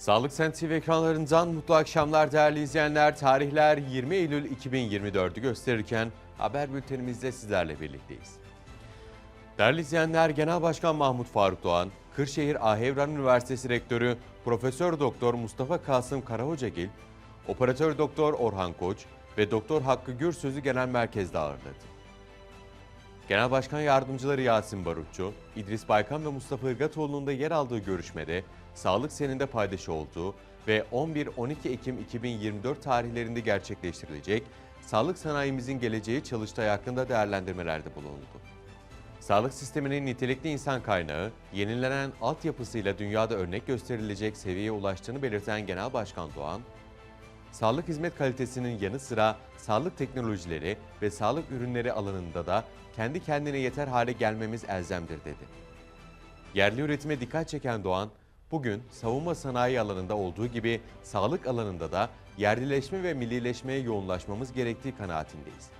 Sağlık Sen TV ekranlarından mutlu akşamlar değerli izleyenler. Tarihler 20 Eylül 2024'ü gösterirken haber bültenimizde sizlerle birlikteyiz. Değerli izleyenler, Genel Başkan Mahmut Faruk Doğan, Kırşehir Ahevran Üniversitesi Rektörü Profesör Doktor Mustafa Kasım Karahocagil, Operatör Doktor Orhan Koç ve Doktor Hakkı Gürsöz'ü genel merkezde ağırladı. Genel Başkan Yardımcıları Yasin Barutçu, İdris Baykan ve Mustafa Irgatoğlu'nun da yer aldığı görüşmede sağlık seninde paydaşı olduğu ve 11-12 Ekim 2024 tarihlerinde gerçekleştirilecek sağlık sanayimizin geleceği çalıştay hakkında değerlendirmelerde bulundu. Sağlık sisteminin nitelikli insan kaynağı, yenilenen altyapısıyla dünyada örnek gösterilecek seviyeye ulaştığını belirten Genel Başkan Doğan, sağlık hizmet kalitesinin yanı sıra sağlık teknolojileri ve sağlık ürünleri alanında da kendi kendine yeter hale gelmemiz elzemdir dedi. Yerli üretime dikkat çeken Doğan, bugün savunma sanayi alanında olduğu gibi sağlık alanında da yerlileşme ve millileşmeye yoğunlaşmamız gerektiği kanaatindeyiz.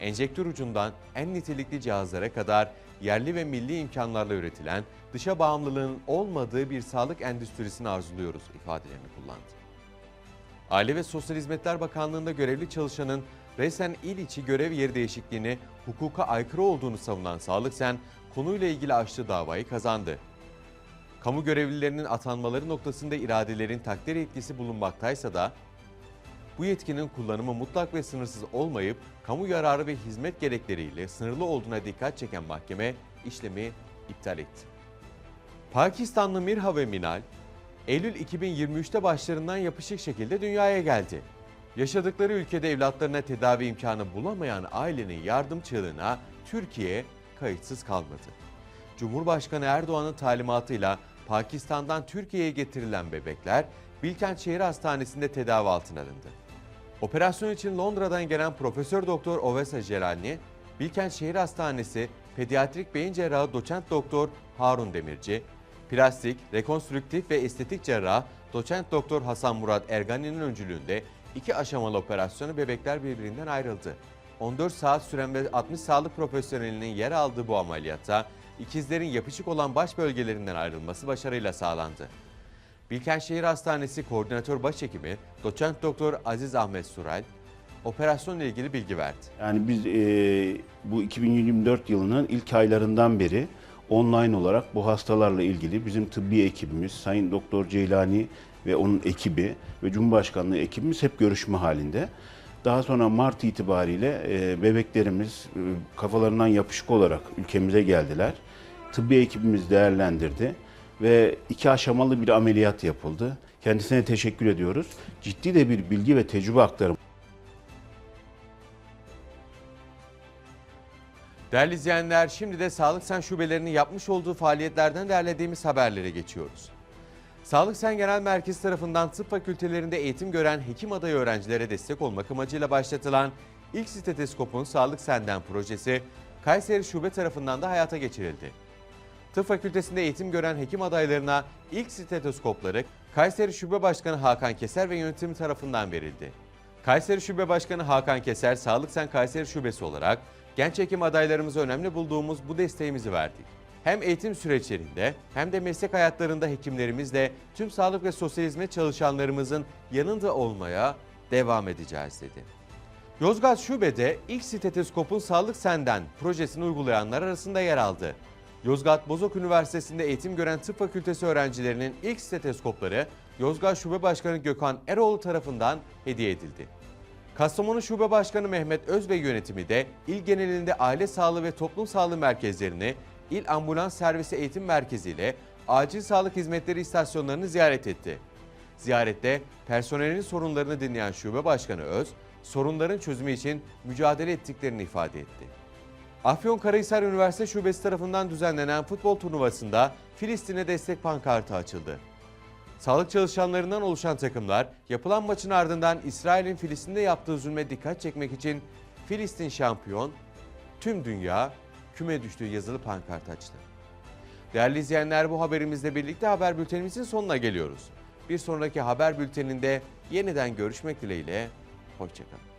Enjektör ucundan en nitelikli cihazlara kadar yerli ve milli imkanlarla üretilen, dışa bağımlılığın olmadığı bir sağlık endüstrisini arzuluyoruz ifadelerini kullandı. Aile ve Sosyal Hizmetler Bakanlığı'nda görevli çalışanın resen il içi görev yeri değişikliğini hukuka aykırı olduğunu savunan Sağlık Sen konuyla ilgili açtığı davayı kazandı. Kamu görevlilerinin atanmaları noktasında iradelerin takdir yetkisi bulunmaktaysa da bu yetkinin kullanımı mutlak ve sınırsız olmayıp kamu yararı ve hizmet gerekleriyle sınırlı olduğuna dikkat çeken mahkeme işlemi iptal etti. Pakistanlı Mirha ve Minal, Eylül 2023'te başlarından yapışık şekilde dünyaya geldi. Yaşadıkları ülkede evlatlarına tedavi imkanı bulamayan ailenin yardım çığlığına Türkiye kayıtsız kalmadı. Cumhurbaşkanı Erdoğan'ın talimatıyla Pakistan'dan Türkiye'ye getirilen bebekler Bilkent Şehir Hastanesi'nde tedavi altına alındı. Operasyon için Londra'dan gelen Profesör Doktor Ovesa Celalni, Bilkent Şehir Hastanesi Pediatrik Beyin Cerrahı Doçent Doktor Harun Demirci, Plastik, Rekonstrüktif ve Estetik Cerrah Doçent Doktor Hasan Murat Ergani'nin öncülüğünde iki aşamalı operasyonu bebekler birbirinden ayrıldı. 14 saat süren ve 60 sağlık profesyonelinin yer aldığı bu ameliyatta ikizlerin yapışık olan baş bölgelerinden ayrılması başarıyla sağlandı. Bilkent Şehir Hastanesi Koordinatör Başhekimi Doçent Doktor Aziz Ahmet Sural, operasyonla ilgili bilgi verdi. Yani biz e, bu 2024 yılının ilk aylarından beri online olarak bu hastalarla ilgili bizim tıbbi ekibimiz, Sayın Doktor Ceylani ve onun ekibi ve Cumhurbaşkanlığı ekibimiz hep görüşme halinde. Daha sonra Mart itibariyle e, bebeklerimiz e, kafalarından yapışık olarak ülkemize geldiler. Tıbbi ekibimiz değerlendirdi ve iki aşamalı bir ameliyat yapıldı. Kendisine teşekkür ediyoruz. Ciddi de bir bilgi ve tecrübe aktarımı Değerli izleyenler, şimdi de Sağlık Sen şubelerinin yapmış olduğu faaliyetlerden derlediğimiz haberlere geçiyoruz. Sağlık Sen Genel Merkezi tarafından tıp fakültelerinde eğitim gören hekim adayı öğrencilere destek olmak amacıyla başlatılan ilk steteskopun Sağlık Senden projesi Kayseri Şube tarafından da hayata geçirildi. Tıp fakültesinde eğitim gören hekim adaylarına ilk steteskopları Kayseri Şube Başkanı Hakan Keser ve yönetimi tarafından verildi. Kayseri Şube Başkanı Hakan Keser, Sağlık Sen Kayseri Şubesi olarak genç hekim adaylarımıza önemli bulduğumuz bu desteğimizi verdik. Hem eğitim süreçlerinde hem de meslek hayatlarında hekimlerimizle tüm sağlık ve sosyal hizmet çalışanlarımızın yanında olmaya devam edeceğiz dedi. Yozgat Şube'de ilk steteskopun Sağlık Senden projesini uygulayanlar arasında yer aldı. Yozgat Bozok Üniversitesi'nde eğitim gören tıp fakültesi öğrencilerinin ilk steteskopları Yozgat Şube Başkanı Gökhan Eroğlu tarafından hediye edildi. Kastamonu Şube Başkanı Mehmet Özbey yönetimi de il genelinde aile sağlığı ve toplum sağlığı merkezlerini, il ambulans servisi eğitim merkezi ile acil sağlık hizmetleri istasyonlarını ziyaret etti. Ziyarette personelin sorunlarını dinleyen Şube Başkanı Öz, sorunların çözümü için mücadele ettiklerini ifade etti. Afyonkarahisar Üniversite Şubesi tarafından düzenlenen futbol turnuvasında Filistin'e destek pankartı açıldı. Sağlık çalışanlarından oluşan takımlar yapılan maçın ardından İsrail'in Filistin'de yaptığı zulme dikkat çekmek için Filistin şampiyon, tüm dünya küme düştüğü yazılı pankart açtı. Değerli izleyenler bu haberimizle birlikte haber bültenimizin sonuna geliyoruz. Bir sonraki haber bülteninde yeniden görüşmek dileğiyle, hoşçakalın.